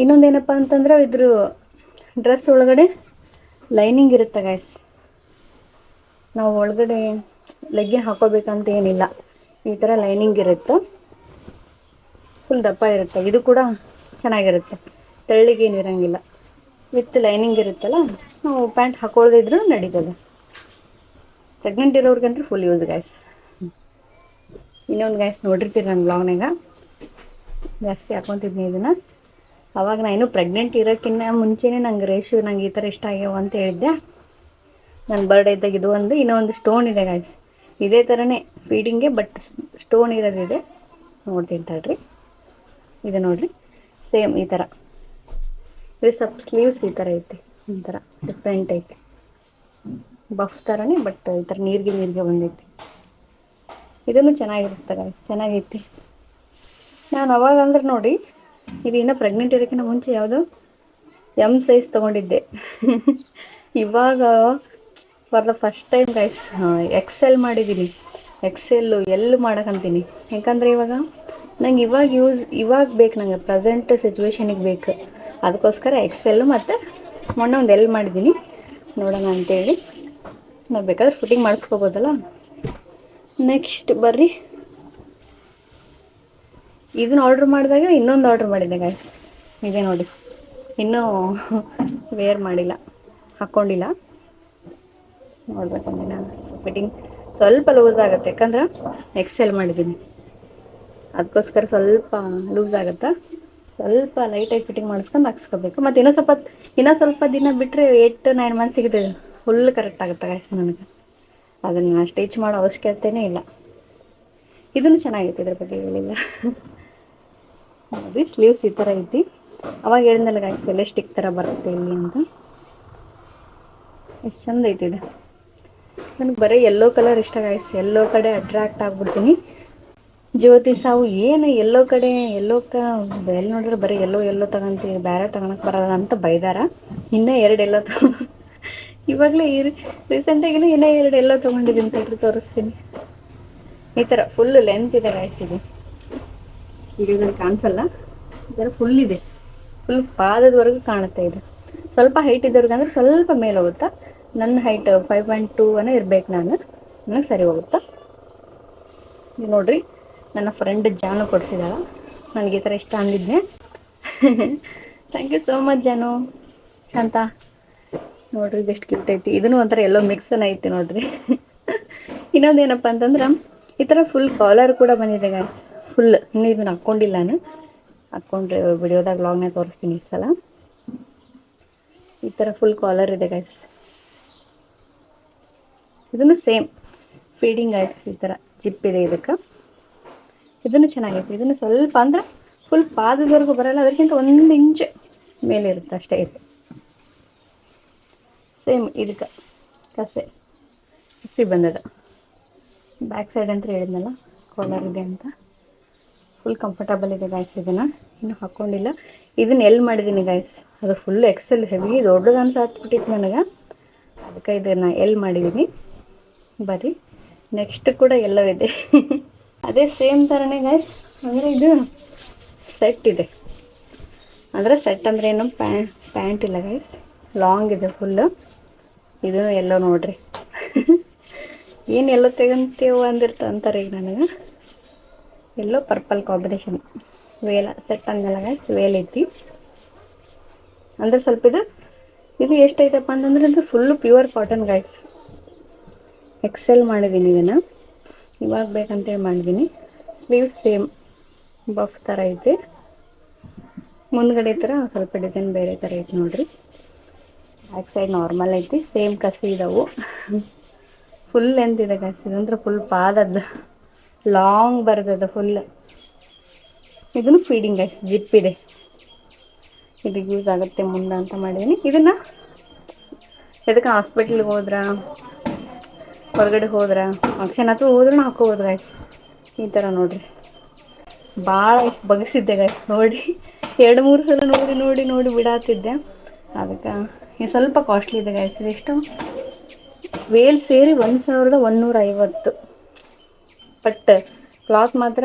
ಇನ್ನೊಂದೇನಪ್ಪ ಅಂತಂದ್ರೆ ಇದ್ರ ಡ್ರೆಸ್ ಒಳಗಡೆ ಲೈನಿಂಗ್ ಇರುತ್ತೆ ಗೈಸ್ ನಾವು ಒಳಗಡೆ ಲೆಗ್ಗಿನ್ ಹಾಕೋಬೇಕಂತ ಏನಿಲ್ಲ. ಈ ಥರ ಲೈನಿಂಗ್ ಇರುತ್ತೆ. ಫುಲ್ ದಪ್ಪ ಇರುತ್ತೆ. ಇದು ಕೂಡ ಚೆನ್ನಾಗಿರುತ್ತೆ. ತೆಳ್ಳಿಗೇನು ಇರೋಂಗಿಲ್ಲ. ವಿತ್ ಲೈನಿಂಗ್ ಇರುತ್ತಲ್ಲ, ನಾವು ಪ್ಯಾಂಟ್ ಹಾಕೊಳ್ಳದಿದ್ರೂ ನಡೀತದೆ. ಪ್ರೆಗ್ನೆಂಟ್ ಇರೋರ್ಗಂತೂ ಫುಲ್ ಯೂಸ್ ಗಾಯ್ಸ್ ಇನ್ನೊಂದು ಗ್ಯಾಸ್ ನೋಡಿರ್ತೀರಿ ನನ್ನ ಬ್ಲಾಗ್ನಾಗ ಜಾಸ್ತಿ ಹಾಕೊತಿದ್ನಿ ಇದನ್ನು. ಅವಾಗ ನಾನು ಪ್ರೆಗ್ನೆಂಟ್ ಇರೋಕ್ಕಿಂತ ಮುಂಚೆನೇ ನಂಗೆ ರೇಷು ನಂಗೆ ಈ ಥರ ಇಷ್ಟ ಆಗ್ಯಾವ ಅಂತ ಹೇಳಿದ್ದೆ. ನನ್ನ ಬರ್ಡೇ ಇದ್ದಾಗ ಇದು ಒಂದು, ಇನ್ನೊಂದು ಸ್ಟೋನ್ ಇದೆ ಗಾಯ್ಸ್ ಇದೇ ಥರನೇ ಫೀಡಿಂಗೆ ಬಟ್ ಸ್ಟೋನ್ ಇರೋದಿದೆ ನೋಡ್ತೀನಿ ತಡ್ರಿ. ಇದು ನೋಡ್ರಿ. ಸೇಮ್ ಈ ಥರ ಇದು ಸ್ವಲ್ಪ ಸ್ಲೀವ್ಸ್ ಈ ಥರ ಐತಿ. ಒಂಥರ ಡಿಫ್ರೆಂಟ್ ಐತಿ. ಬಫ್ ಥರನೇ ಬಟ್ ಈ ಥರ ನೀರಿಗೆ ನೀರಿಗೆ ಬಂದೈತಿ. ಇದನ್ನು ಚೆನ್ನಾಗಿರುತ್ತೆ ಚೆನ್ನಾಗೈತಿ. ನಾನು ಅವಾಗ ಅಂದ್ರೆ ನೋಡಿ, ಇದು ಇನ್ನೂ ಪ್ರೆಗ್ನೆಂಟ್ ಇರೋಕ್ಕಿಂತ ಮುಂಚೆ ಯಾವುದು ಎಂ ಸೈಜ್ ತೊಗೊಂಡಿದ್ದೆ. ಇವಾಗ for the first time guys XL ಮಾಡಿದ್ದೀನಿ ಎಕ್ಸೆಲ್ಲು ಎಲ್ಲಿ ಮಾಡಕಂತೀನಿ. ಯಾಕಂದರೆ ಇವಾಗ ನಂಗೆ ಇವಾಗ ಯೂಸ್ ಇವಾಗ ಬೇಕು ನಂಗೆ ಪ್ರೆಸೆಂಟ್ ಸಿಚುವೇಶನಿಗೆ ಬೇಕು. ಅದಕ್ಕೋಸ್ಕರ ಎಕ್ಸೆಲ್ಲು ಮತ್ತು ಮೊನ್ನೆ ಒಂದು ಎಲ್ ಮಾಡಿದ್ದೀನಿ ನೋಡೋಣ ಅಂತೇಳಿ. ನಾವು ಬೇಕಾದ್ರೆ ಫಿಟ್ಟಿಂಗ್ ಮಾಡಿಸ್ಕೋಬೋದಲ್ಲ? ನೆಕ್ಸ್ಟ್ ಬರ್ರಿ. ಇದನ್ನ ಆರ್ಡ್ರ್ ಮಾಡಿದಾಗ ಇನ್ನೊಂದು ಆರ್ಡ್ರ್ ಮಾಡಿದ್ದೆ ಗಾಯ ಇದೆ ನೋಡಿ. ಇನ್ನೂ ವೇರ್ ಮಾಡಿಲ್ಲ. ಹಾಕ್ಕೊಂಡಿಲ್ಲ ನೋಡ್ಬೇಕು ನಾನು ಫಿಟ್ಟಿಂಗ್ ಸ್ವಲ್ಪ ಲೂಸ್ ಆಗುತ್ತೆ. ಯಾಕಂದ್ರೆ ಎಕ್ಸೆಲ್ ಮಾಡಿದ್ದೀನಿ ಅದಕ್ಕೋಸ್ಕರ ಸ್ವಲ್ಪ ಲೂಸ್ ಆಗುತ್ತೆ? ಸ್ವಲ್ಪ ಲೈಟಾಗಿ ಫಿಟ್ಟಿಂಗ್ ಮಾಡಿಸ್ಕೊಂಡು ಹಾಕ್ಸ್ಕೋಬೇಕು. ಮತ್ತು ಇನ್ನೂ ಸ್ವಲ್ಪ ಇನ್ನೂ ಸ್ವಲ್ಪ ದಿನ ಬಿಟ್ಟರೆ ಏಟ್ ನೈನ್ ಮಂತ್ಸ್ ಸಿಗುತ್ತೆ ಫುಲ್ ಕರೆಕ್ಟ್ ಆಗುತ್ತೆ ಗಾಯ್ಸ್ ನನಗೆ. ಅದನ್ನ ಸ್ಟಿಚ್ ಮಾಡೋ ಅವಶ್ಯಕತೆನೇ ಇಲ್ಲ. ಇದನ್ನು ಚೆನ್ನಾಗೈತೆ ಇದ್ರ ಬಗ್ಗೆ ಹೇಳಿಲ್ಲ ನೋಡಿ ಸ್ಲೀವ್ಸ್ ಈ ಥರ ಐತಿ. ಅವಾಗ ಹೇಳಿದ್ನಲ್ಲ ಗಾಯ್ಸ್ ಎಲ್ಲ ಸ್ಟಿಕ್ ಥರ ಬರುತ್ತೆ ಇಲ್ಲಿ ಅಂತ. ಎಷ್ಟು ಚಂದ ಐತಿ ಇದು. ನನಗೆ ಬರೀ ಎಲ್ಲೋ ಕಲರ್ ಇಷ್ಟ ಗಾಯ್ಸ್ ಎಲ್ಲೋ ಕಡೆ ಅಟ್ರಾಕ್ಟ್ ಆಗ್ಬಿಡ್ತೀನಿ. ಜ್ಯೋತಿ ಸಾವು ಏನು ಎಲ್ಲೋ ಕಡೆ ಎಲ್ಲೋ ಕ ಎಲ್ಲಿ ನೋಡಿದ್ರೆ ಬರೀ ಎಲ್ಲೋ ಎಲ್ಲೋ ತಗೊಂತೀವಿ. ಬೇರೆ ತಗೊಳಕ್ ಬರಲ್ಲ ಅಂತ ಬೈದಾರ. ಇನ್ನೂ ಎರಡು ಎಲ್ಲೋ ತಗೊ ಇವಾಗಲೇ ಈ ರೀಸೆಂಟಾಗಿನೂ ಇನ್ನೂ ಎರಡು ಎಲ್ಲ ತೊಗೊಂಡಿದ್ದೀನಿ ತಡ್ರಿ ತೋರಿಸ್ತೀನಿ. ಈ ಥರ ಫುಲ್ ಲೆಂತ್ ಇದೆ ರೈಟ್ ಇದು. ವಿಡಿಯೋದಲ್ಲಿ ಕಾಣಿಸಲ್ಲ? ಈ ಥರ ಫುಲ್ ಇದೆ. ಫುಲ್ ಪಾದದವರೆಗೂ ಕಾಣುತ್ತೆ ಇದು. ಸ್ವಲ್ಪ ಹೈಟ್ ಇದ್ದವ್ರಿಗೆ ಅಂದ್ರೆ ಸ್ವಲ್ಪ ಮೇಲೆ ಹೋಗುತ್ತಾ? ನನ್ನ ಹೈಟ್ ಫೈವ್ ಪಾಯಿಂಟ್ ಟೂ ಅನ್ನ ಇರ್ಬೇಕು ನಾನು. ನನಗೆ ಸರಿ ಹೋಗುತ್ತಾ? ನೀವು ನೋಡ್ರಿ ನನ್ನ ಫ್ರೆಂಡ್ ಜಾನು ಕೊಡಿಸಿದಾಳ. ನನಗೆ ಈ ಥರ ಇಷ್ಟ ಅಂದಿದ್ದೆ ಥ್ಯಾಂಕ್ ಯು ಸೋ ಮಚ್ ಜಾನು. ಶಾಂತ. ನೋಡ್ರಿ ಇದೆಷ್ಟು ಕ್ಯೂಟ್ ಐತಿ. ಇದನ್ನು ಒಂಥರ ಎಲ್ಲೋ ಮಿಕ್ಸನ್ ಐತಿ ನೋಡ್ರಿ. ಇನ್ನೊಂದೇನಪ್ಪ ಅಂತಂದ್ರೆ, ಈ ಥರ ಫುಲ್ ಕಾಲರ್ ಕೂಡ ಬಂದಿದೆ ಗಾಯ್ಸ್ ಫುಲ್ ಇನ್ನೂ ಇದನ್ನ ಹಾಕ್ಕೊಂಡಿಲ್ಲ ನಾನು. ಹಾಕ್ಕೊಂಡ್ರೆ ವಿಡಿಯೋದಾಗ ಲಾಗ್ನಾಗ ತೋರಿಸ್ತೀನಿ ಈ ಸಲ. ಈ ಥರ ಫುಲ್ ಕಾಲರ್ ಇದೆ ಗೈಸ್ ಇದನ್ನು ಸೇಮ್ ಫೀಡಿಂಗ್ ಗಾಯ್ಸ್ ಈ ಥರ ಜಿಪ್ ಇದೆ ಇದಕ್ಕೆ. ಇದನ್ನು ಚೆನ್ನಾಗೈತೆ. ಇದನ್ನು ಸ್ವಲ್ಪ ಅಂದ್ರೆ ಫುಲ್ ಪಾದದವರೆಗೂ ಬರಲ್ಲ. ಅದಕ್ಕಿಂತ ಒಂದು ಇಂಚ್ ಮೇಲೆ ಇರುತ್ತೆ ಅಷ್ಟೇ ಇದು. ಸೇಮ್ ಇದಕ್ಕೆ ಕಸೆ, ಕಸಿ ಬಂದದ. ಬ್ಯಾಕ್ ಸೈಡ್ ಅಂತ ಹೇಳಿದ್ನಲ್ಲ ಕಾಲರ್ ಇದೆ ಅಂತ. ಫುಲ್ ಕಂಫರ್ಟಬಲ್ ಇದೆ ಗಾಯ್ಸ್ ಇದನ್ನು. ಇನ್ನೂ ಹಾಕ್ಕೊಂಡಿಲ್ಲ ಇದನ್ನ ಎಲ್ಲಿ ಮಾಡಿದ್ದೀನಿ ಗಾಯ್ಸ್ ಅದು ಫುಲ್ ಎಕ್ಸೆಲ್ ಹೆವಿ ದೊಡ್ಡದು ಅಂತ ಹತ್ಬಿಟ್ಟಿತ್ತು ನನಗೆ. ಅದಕ್ಕೆ ಇದನ್ನು ಎಲ್ಲಿ ಮಾಡಿದ್ದೀನಿ ಬರ್ರಿ. ನೆಕ್ಸ್ಟ್ ಕೂಡ ಎಲ್ಲವಿದೆ ಅದೇ ಸೇಮ್ ಥರನೇ ಗಾಯ್ಸ್ ಅಂದರೆ ಇದು ಸೆಟ್ ಇದೆ. ಅಂದರೆ ಸೆಟ್ ಅಂದರೆ ಏನು? ಪ್ಯಾಂಟ್ ಪ್ಯಾಂಟ್ ಇಲ್ಲ ಗೈಸ್ ಲಾಂಗ್ ಇದೆ ಫುಲ್ಲು ಇದು ಎಲ್ಲ ನೋಡ್ರಿ. ಏನು ಎಲ್ಲೋ ತೆಗಂತೇವು ಅಂದಿರ್ತ ಅಂತಾರೆ ಈಗ ನನಗೆ. ಎಲ್ಲೋ ಪರ್ಪಲ್ ಕಾಂಬಿನೇಷನ್ ವೇಲ ಸೆಟ್ ಅಂದಲ್ಲ ವೇಲ್ ಐತಿ. ಅಂದ್ರೆ ಸ್ವಲ್ಪ ಇದು ಇದು ಎಷ್ಟೈತಪ್ಪ ಅಂತಂದ್ರೆ ಇದು full pure cotton guys XL ಮಾಡಿದ್ದೀನಿ ಇದನ್ನು. ಇವಾಗ ಬೇಕಂತೇಳಿ ಮಾಡಿದ್ದೀನಿ ಸ್ಲೀವ್ಸ್ ಸೇಮ್ ಬಫ್ ಥರ ಐತೆ. ಮುಂದ್ಗಡೆ ಥರ ಸ್ವಲ್ಪ ಡಿಸೈನ್ ಬೇರೆ ಥರ ಐತೆ ನೋಡ್ರಿ. ಬ್ಯಾಕ್ ಸೈಡ್ ನಾರ್ಮಲ್ ಐತಿ ಸೇಮ್ ಕಸಿ ಇದಾವು. ಫುಲ್ ಲೆಂತ್ ಇದೆ ಕಸಿ ಇದಂದ್ರೆ ಫುಲ್ ಪಾದದ್ದು ಲಾಂಗ್ ಬರ್ತದೆ ಫುಲ್ ಇದನ್ನು ಫೀಡಿಂಗ್ ಐಸ್ ಜಿಪ್ ಇದೆ. ಇದು ಯೂಸ್ ಆಗುತ್ತೆ ಮುಂದೆ ಅಂತ ಮಾಡಿದ್ದೀನಿ ಇದನ್ನು ಎದಕ್ಕೆ ಹಾಸ್ಪಿಟ್ಲಿಗೆ ಹೋದ್ರ, ಹೊರಗಡೆ ಹೋದ್ರ ಫಂಕ್ಷನ್ ಅಥವಾ ಹೋದ್ರೂ ಹಾಕೋಬೋದು ಗೈಸ್ ಈ ಥರ ನೋಡ್ರಿ. ಭಾಳ ಇಷ್ಟು ಬಗಸಿದ್ದೆ ಗೈಸ್ ನೋಡಿ. ಎರಡು ಮೂರು ಸಲ ನೋಡಿ ನೋಡಿ ನೋಡಿ ಬಿಡಾತಿದ್ದೆ. ಅದಕ್ಕೆ ಇದು ಸ್ವಲ್ಪ ಕಾಸ್ಟ್ಲಿ ಇದೆ ಗೈಸ್ ಇದೆಷ್ಟು? ವೇಲ್ ಸೇರಿ ಒಂದು ಸಾವಿರದ ಒಂದೂರ ಐವತ್ತು ಬಟ್ ಕ್ಲಾತ್ ಮಾತ್ರ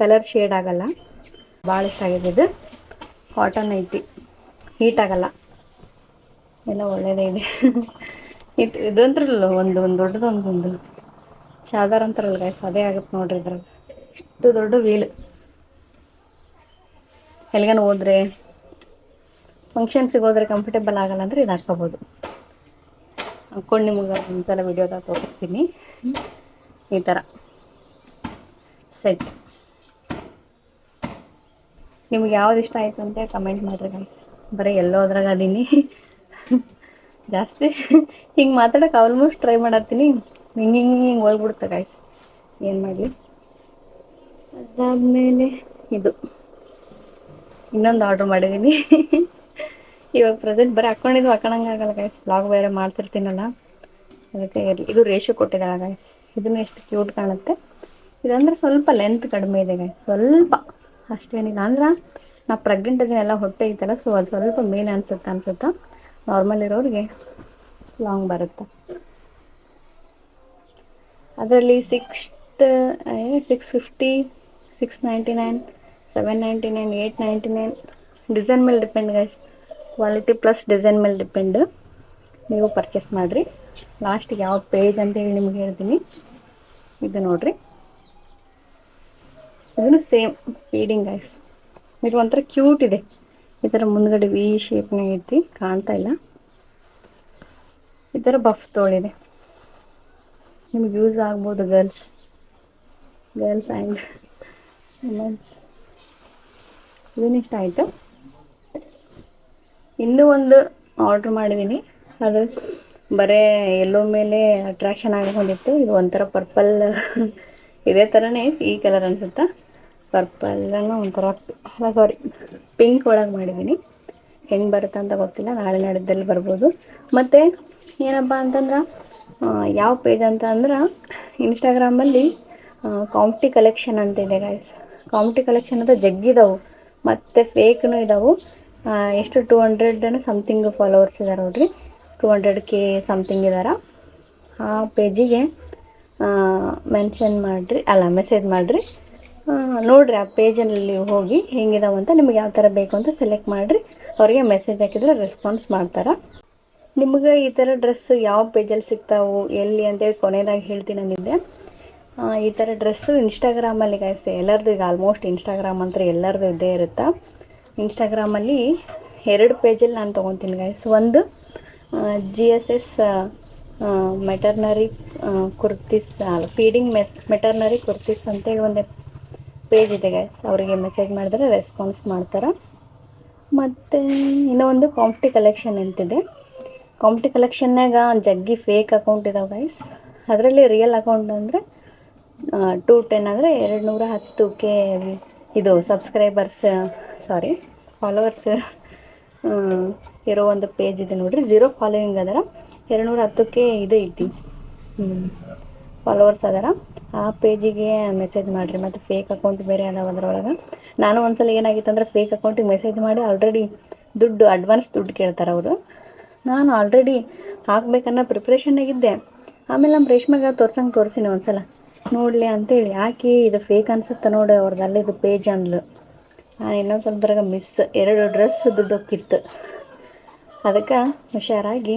ಕಲರ್ ಶೇಡ್ ಆಗಲ್ಲ. ಭಾಳ ಇಷ್ಟ ಆಗಿದೆ ಇದು. ಕಾಟನ್ ಐತಿ. ಹೀಟ್ ಆಗಲ್ಲ. ಎಲ್ಲ ಒಳ್ಳೆಯದೇ ಇದೆ. ಇದು ಇದಂತ್ರಲ್ಲ ಒಂದು ಒಂದು ದೊಡ್ಡದೊಂದು ಒಂದು ಚಾದರ್ ಅಂತಾರಲ್ಲ ಗೈಸ್ ಅದೇ ಆಗುತ್ತೆ ನೋಡ್ರಿ ಇದ್ರಾಗ. ಇಷ್ಟು ದೊಡ್ಡ ವೀಲ್ ಎಲ್ಲಿಗಾನ ಹೋದ್ರೆ? ಫಂಕ್ಷನ್ಸಿಗೆ ಹೋದ್ರೆ ಕಂಫರ್ಟೇಬಲ್ ಆಗಲ್ಲ ಅಂದ್ರೆ ಇದು ಹಾಕೋಬಹುದು ಹಾಕೊಂಡು ನಿಮ್ಗೆ ಒಂದ್ಸಲ ವಿಡಿಯೋದಾಗ ತೋರಿಸ್ತೀನಿ ಈ ಥರ ಸೆಟ್ ನಿಮ್ಗೆ ಯಾವ್ದು ಇಷ್ಟ ಆಯ್ತು ಅಂತ ಕಮೆಂಟ್ ಮಾಡಿರಿ ಗೈಸ್ ಬರೀ ಎಲ್ಲೋದ್ರಾಗ ಅದೀನಿ. ಜಾಸ್ತಿ. ಹಿಂಗೆ ಮಾತಾಡೋಕೆ ಆಲ್ಮೋಸ್ಟ್ ಟ್ರೈ ಮಾಡತ್ತೀನಿ. ಹಿಂಗೆ ಹಿಂಗೆ ಹಿಂಗೆ ಹೋಗ್ಬಿಡುತ್ತೆ ಗೈಸ್ ಏನು ಮಾಡಲಿ? ಅದಾದ್ಮೇಲೆ ಇದು. ಇನ್ನೊಂದು ಆರ್ಡ್ರ್ ಮಾಡಿದ್ದೀನಿ ಇವಾಗ ಪ್ರೆಸೆಂಟ್ ಬರೀ ಹಾಕ್ಕೊಂಡಿದ್ದು ಹಾಕೊಳಂಗಾಗಲ್ಲ ಗೈಸ್ ಬ್ಲಾಗ್ ಬೇರೆ ಮಾಡ್ತಿರ್ತೀನಲ್ಲ. ಅದಕ್ಕೆ ಇದು ರೇಷೋ ಕೊಟ್ಟಿದ್ದಾಳೆ ಗೈಸ್ ಇದನ್ನ ಎಷ್ಟು ಕ್ಯೂಟ್ ಕಾಣುತ್ತೆ. ಇದಂದ್ರೆ ಸ್ವಲ್ಪ ಲೆಂತ್ ಕಡಿಮೆ ಇದೆ ಗೈಸ್ ಸ್ವಲ್ಪ. ಅಷ್ಟೇನಿಲ್ಲ. ಅಂದ್ರೆ ನಾ ಪ್ರೆಗ್ನೆಂಟ್ ಅದನ್ನೆಲ್ಲ ಹೊಟ್ಟೆ ಐತಲ್ಲ ಸೊ ಅದು ಸ್ವಲ್ಪ ಮೇಲೆ ಅನ್ಸುತ್ತೆ ಅನ್ಸುತ್ತಾ? ನಾರ್ಮಲ್ ಇರೋರಿಗೆ ಲಾಂಗ್ ಬರುತ್ತೆ. ಅದರಲ್ಲಿ six six fifty six ninety nine seven ninety nine eight ninety nine design ಮೇಲೆ depend guys quality plus design ಮೇಲೆ ಡಿಪೆಂಡ್ ನೀವು ಪರ್ಚೇಸ್ ಮಾಡಿರಿ. ಲಾಸ್ಟಿಗೆ ಯಾವ ಪೇಜ್ ಅಂತ ಹೇಳಿ ನಿಮ್ಗೆ ಹೇಳ್ತೀನಿ. ಇದು ನೋಡಿರಿ. ಇದನ್ನು ಸೇಮ್ ಫೀಡಿಂಗ್ ಐಸ್ ಇದು ಒಂಥರ ಕ್ಯೂಟ್ ಇದೆ. ಈ ಥರ ಮುಂದ್ಗಡೆ ವಿ ಶೇಪ್ನಾಗ ಐತಿ, ಕಾಣ್ತಾ ಇಲ್ಲ. ಈ ಥರ ಬಫ್ ತೋಳಿದೆ. ನಿಮ್ಗೆ ಯೂಸ್ ಆಗ್ಬೋದು ಗರ್ಲ್ಸ್ ಗರ್ಲ್ಸ್ ಆ್ಯಂಡ್ ವುಮೆನ್ಸ್ ಇದನ್ನಿಷ್ಟ ಆಯಿತು? ಇನ್ನೂ ಒಂದು ಆರ್ಡ್ರ್ ಮಾಡಿದ್ದೀನಿ ಅದು ಬರೇ ಎಲ್ಲೋ ಮೇಲೆ ಅಟ್ರಾಕ್ಷನ್ ಆಗಿಕೊಂಡಿತ್ತು. ಇದು ಒಂಥರ ಪರ್ಪಲ್ ಇದೇ ಥರನೇ ಈ ಕಲರ್ ಅನ್ಸುತ್ತಾ? ಪರ್ಪಲ್ಲನ್ನು ಒಂಥರ ಸಾರಿ ಪಿಂಕ್ ಒಳಗೆ ಮಾಡಿದ್ದೀನಿ ಹೆಂಗೆ ಬರುತ್ತೆ ಅಂತ ಗೊತ್ತಿಲ್ಲ. ನಾಳೆ ನಾಡಿದ್ದಲ್ಲಿ ಬರ್ಬೋದು. ಮತ್ತು ಏನಪ್ಪ ಅಂತಂದ್ರೆ ಯಾವ ಪೇಜ್ ಅಂತ ಅಂದ್ರೆ ಇನ್ಸ್ಟಾಗ್ರಾಮಲ್ಲಿ ಕಾಂಪ್ಟಿ ಕಲೆಕ್ಷನ್ ಅಂತ ಇದೆ ಗೈಸ್ ಕಾಂಪ್ಟಿ ಕಲೆಕ್ಷನ್ ಅಂತ ಜಗ್ಗಿದಾವು. ಮತ್ತು ಫೇಕ್ನೂ ಇದಾವೆ. ಎಷ್ಟು ಟೂ ಹಂಡ್ರೆಡ್ ಸಮಥಿಂಗ್ ಫಾಲೋವರ್ಸ್ ಇದ್ದಾರೆ ನೋಡ್ರಿ. ಟೂ ಹಂಡ್ರೆಡ್ ಕೆ ಸಮಥಿಂಗ್ ಇದ್ದಾರೆ ಆ ಪೇಜಿಗೆ ಮೆನ್ಷನ್ ಮಾಡಿರಿ, ಅಲ್ಲ ಮೆಸೇಜ್ ಮಾಡಿರಿ. ನೋಡಿರಿ ಆ ಪೇಜಲ್ಲಿ ಹೋಗಿ ಹೆಂಗಿದಾವೆ ಅಂತ, ನಿಮ್ಗೆ ಯಾವ ಥರ ಬೇಕು ಅಂತ ಸೆಲೆಕ್ಟ್ ಮಾಡಿರಿ. ಅವರಿಗೆ ಮೆಸೇಜ್ ಹಾಕಿದ್ರೆ ರೆಸ್ಪಾನ್ಸ್ ಮಾಡ್ತಾರೆ. ನಿಮ್ಗೆ ಈ ಥರ ಡ್ರೆಸ್ ಯಾವ ಪೇಜಲ್ಲಿ ಸಿಗ್ತಾವು, ಎಲ್ಲಿ ಅಂತೇಳಿ ಕೊನೆಯದಾಗಿ ಹೇಳ್ತೀನಿ ಅಂದಿದ್ದೆ ಈ ಥರ ಡ್ರೆಸ್ಸು ಇನ್ಸ್ಟಾಗ್ರಾಮಲ್ಲಿ ಗೈಸ್ ಎಲ್ಲರದು ಈಗ ಆಲ್ಮೋಸ್ಟ್ ಇನ್ಸ್ಟಾಗ್ರಾಮ್ ಅಂತ ಎಲ್ಲರದು ಇದ್ದೇ ಇರುತ್ತೆ. ಇನ್ಸ್ಟಾಗ್ರಾಮಲ್ಲಿ ಎರಡು ಪೇಜಲ್ಲಿ ನಾನು ತೊಗೊತೀನಿ ಗೈಸ್ ಒಂದು G S S maternity kurtis ಅಲ್ಲ ಫೀಡಿಂಗ್ ಮೆಟ್ ಮೆಟರ್ನರಿ ಕುರ್ತಿಸ್ ಅಂತೇಳಿ ಒಂದು ಪೇಜ್ ಇದೆ ಗೈಸ್ ಅವರಿಗೆ ಮೆಸೇಜ್ ಮಾಡಿದ್ರೆ ರೆಸ್ಪಾನ್ಸ್ ಮಾಡ್ತಾರೆ. ಮತ್ತು ಇನ್ನೊಂದು ಕಾಂಪ್ಟಿ ಕಲೆಕ್ಷನ್ ಅಂತಿದೆ. ಕಾಂಪ್ಟಿ ಕಲೆಕ್ಷನ್ನಾಗ ಜಗ್ಗಿ ಫೇಕ್ ಅಕೌಂಟ್ ಇದಾವೆ ಗೈಸ್ ಅದರಲ್ಲಿ ರಿಯಲ್ ಅಕೌಂಟ್ ಅಂದರೆ ಟೂ ಟೆನ್ ಅಂದರೆ ಎರಡು ನೂರ ಹತ್ತು ಕೆ ಇದು ಸಬ್ಸ್ಕ್ರೈಬರ್ಸ್ ಸಾರಿ ಫಾಲೋವರ್ಸ್ ಇರೋ ಒಂದು ಪೇಜ್ ಇದೆ ನೋಡ್ರಿ. ಝೀರೋ ಫಾಲೋವಿಂಗ್ ಅದರ. ಎರಡು ನೂರ ಹತ್ತಕ್ಕೆ ಇದು ಐತಿ. ಫಾಲೋವರ್ಸ್ ಅದಾರ. ಆ ಪೇಜಿಗೆ ಮೆಸೇಜ್ ಮಾಡಿರಿ. ಮತ್ತು ಫೇಕ್ ಅಕೌಂಟ್ ಬೇರೆ ಅದಾವ ಅದ್ರೊಳಗೆ. ನಾನು ಒಂದ್ಸಲ ಏನಾಗಿತ್ತು ಅಂದ್ರೆ ಫೇಕ್ ಅಕೌಂಟಿಗೆ ಮೆಸೇಜ್ ಮಾಡಿ ಆಲ್ರೆಡಿ ದುಡ್ಡು ಅಡ್ವಾನ್ಸ್ ದುಡ್ಡು ಕೇಳ್ತಾರೆ ಅವರು. ನಾನು ಆಲ್ರೆಡಿ ಹಾಕ್ಬೇಕನ್ನೋ ಪ್ರಿಪ್ರೇಷನ್ನಾಗಿದ್ದೆ ಆಮೇಲೆ ನಮ್ಮ ರೇಷ್ಮೆಗೆ ತೋರ್ಸಂಗೆ ತೋರಿಸಿನಿ ಒಂದ್ಸಲ. ನೋಡಲಿ ಅಂತೇಳಿ. ಯಾಕೆ ಇದು ಫೇಕ್ ಅನ್ಸುತ್ತೆ ನೋಡಿ ಅವ್ರದ್ದು ಇದು ಪೇಜ್ ಅಂದ್ಲು. ನಾನು ಇನ್ನೊಂದು ಸ್ವಲ್ಪದ್ರಾಗ ಮಿಸ್ ಎರಡು ಡ್ರೆಸ್ ದುಡ್ಡು ಹೋಗಿತ್ತು ಅದಕ್ಕೆ ಹುಷಾರಾಗಿ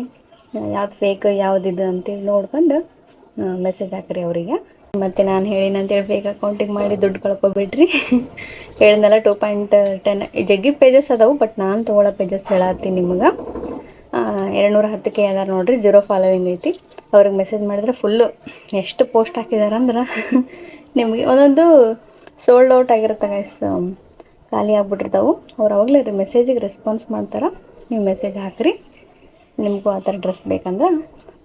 ಯಾವ್ದು ಫೇಕ್ ಯಾವುದಿದು ಅಂತೇಳಿ ನೋಡ್ಕೊಂಡು ಮೆಸೇಜ್ ಹಾಕ್ರಿ ಅವರಿಗೆ. ಮತ್ತು ನಾನು ಹೇಳಿನ ಅಂತೇಳಿ ಫೇಕ್ ಅಕೌಂಟಿಗೆ ಮಾಡಿ ದುಡ್ಡು ಕಳ್ಕೊಬೇಡ್ರಿ ಹೇಳಿದ್ನಲ್ಲ ಟೂ ಪಾಯಿಂಟ್ ಟೆನ್ ಜಗ್ಗಿ ಪೇಜಸ್ ಅದಾವು ಬಟ್ ನಾನು ತೊಗೊಳ್ಳೋ ಪೇಜಸ್ ಹೇಳತ್ತೀನಿ ನಿಮ್ಗೆ. ಎರಡು ನೂರ ಕೆ ಅದಾರ ನೋಡಿರಿ ಜೀರೋ ಫಾಲೋವಿಂಗ್ ಐತಿ. ಅವ್ರಿಗೆ ಮೆಸೇಜ್ ಮಾಡಿದ್ರೆ ಫುಲ್ಲು ಎಷ್ಟು ಪೋಸ್ಟ್ ಹಾಕಿದಾರಂದ್ರೆ ನಿಮಗೆ ಒಂದೊಂದು ಸೋಲ್ಡ್ ಔಟ್ ಆಗಿರುತ್ತೆ ಗೈಸ್ ಖಾಲಿ ಆಗ್ಬಿಟ್ಟಿರ್ತಾವೆ. ಅವ್ರು ಅವಾಗಲೇ ಮೆಸೇಜಿಗೆ ರೆಸ್ಪಾನ್ಸ್ ಮಾಡ್ತಾರೆ. ನೀವು ಮೆಸೇಜ್ ಹಾಕ್ರಿ. ನಿಮಗೂ ಆ ಥರ ಡ್ರೆಸ್ ಬೇಕಂದ್ರೆ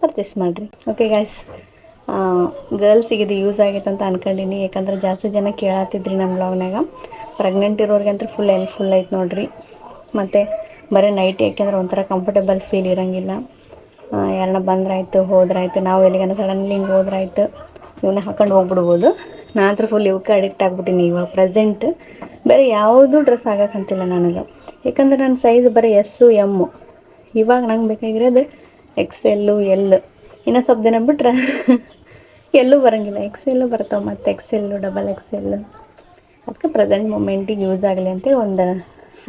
ಪರ್ಚೇಸ್ ಮಾಡಿರಿ. ಓಕೆ ಗೈಸ್ ಗರ್ಲ್ಸಿಗೆ ಇದು ಯೂಸ್ ಆಗೈತೆ ಅಂತ ಅನ್ಕೊಂಡಿನಿ. ಯಾಕಂದ್ರೆ ಜಾಸ್ತಿ ಜನ ಕೇಳತ್ತಿದ್ರಿ ನಮ್ಮ ಬ್ಲಾಗ್ನಾಗ ಪ್ರೆಗ್ನೆಂಟ್ ಅಂತ ಫುಲ್ ಹೆಲ್ಪ್ಫುಲ್ ಐತೆ ನೋಡ್ರಿ. ಮತ್ತು ಬರೀ ನೈಟಿ ಯಾಕೆಂದ್ರೆ ಒಂಥರ ಕಂಫರ್ಟಬಲ್ ಫೀಲ್ ಇರೋಂಗಿಲ್ಲ. ಯಾರನ್ನ ಬಂದ್ರಾಯ್ತು, ಹೋದ್ರಾಯ್ತು, ನಾವು ಎಲ್ಲಿಗಾನ ಸಡನ್ಲಿ ಹಿಂಗೆ ಹೋದ್ರಾಯ್ತು ಇವನ್ನ ಹಾಕೊಂಡು ಹೋಗ್ಬಿಡ್ಬೋದು. ನಾನು ಫುಲ್ ಇವಕ್ಕೆ ಅಡಿಕ್ಟ್ ಆಗ್ಬಿಟ್ಟಿನಿ ಇವಾಗ ಪ್ರೆಸೆಂಟ್ ಬೇರೆ ಯಾವುದೂ ಡ್ರೆಸ್ ಆಗಕ್ಕಂತಿಲ್ಲ ನನಗೆ. ಯಾಕಂದ್ರೆ ನನ್ನ ಸೈಜ್ ಬರೀ ಎಸ್ಸು ಎಂ ಇವಾಗ ನಂಗೆ ಬೇಕಾಗಿರೋದು ಎಕ್ಸ್ ಎಲ್ಲು ಎಲ್ ಇನ್ನು ಸ್ವಲ್ಪ ದಿನ ಬಿಟ್ರೆ ಎಲ್ಲೂ ಬರೋಂಗಿಲ್ಲ. ಎಕ್ಸ್ ಎಲ್ಲು ಬರ್ತಾವೆ ಮತ್ತು X L double X L ಅದಕ್ಕೆ ಪ್ರೆಸೆಂಟ್ ಮೂಮೆಂಟಿಗೆ ಯೂಸ್ ಆಗಲಿ ಅಂತೇಳಿ ಒಂದು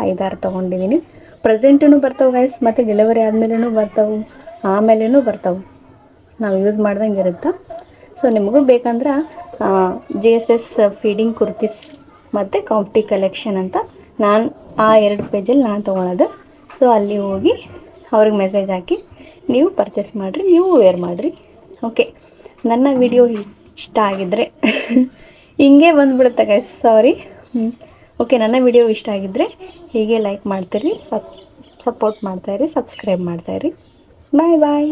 ಐದಾರು ತೊಗೊಂಡಿದ್ದೀನಿ ಪ್ರೆಸೆಂಟೂ ಬರ್ತಾವೆ ಗೈಸ್ ಮತ್ತು ಡೆಲಿವರಿ ಆದಮೇಲೂ ಬರ್ತಾವೆ. ಆಮೇಲೇನೂ ಬರ್ತಾವೆ. ನಾವು ಯೂಸ್ ಮಾಡ್ದಂಗೆ ಇರುತ್ತೆ? ಸೊ ನಿಮಗೂ ಬೇಕಂದ್ರೆ G S S feeding kurtis ಮತ್ತು ಕಾಂಪ್ಟಿ ಕಲೆಕ್ಷನ್ ಅಂತ ನಾನು, ಆ ಎರಡು ಪೇಜಲ್ಲಿ ನಾನು ತೊಗೊಳೋದು. ಸೊ ಅಲ್ಲಿ ಹೋಗಿ ಅವ್ರಿಗೆ ಮೆಸೇಜ್ ಹಾಕಿ, ನೀವು ಪರ್ಚೇಸ್ ಮಾಡಿರಿ, ನೀವು ವೇರ್ ಮಾಡಿರಿ. ಓಕೆ ನನ್ನ ವಿಡಿಯೋ ಇಷ್ಟ ಆಗಿದ್ದರೆ ಹಿಂಗೆ ಬಂದುಬಿಡುತ್ತೆ ಗೈಸ್ ಸಾರಿ ಓಕೆ ನನ್ನ ವಿಡಿಯೋ ಇಷ್ಟ ಆಗಿದ್ದರೆ ಹೀಗೆ ಲೈಕ್ ಮಾಡ್ತೀರಿ, ಸಪ್ ಸಪೋರ್ಟ್ ಮಾಡ್ತಾಯಿರಿ ಸಬ್ಸ್ಕ್ರೈಬ್ ಮಾಡ್ತಾಯಿರಿ ಬಾಯ್ ಬಾಯ್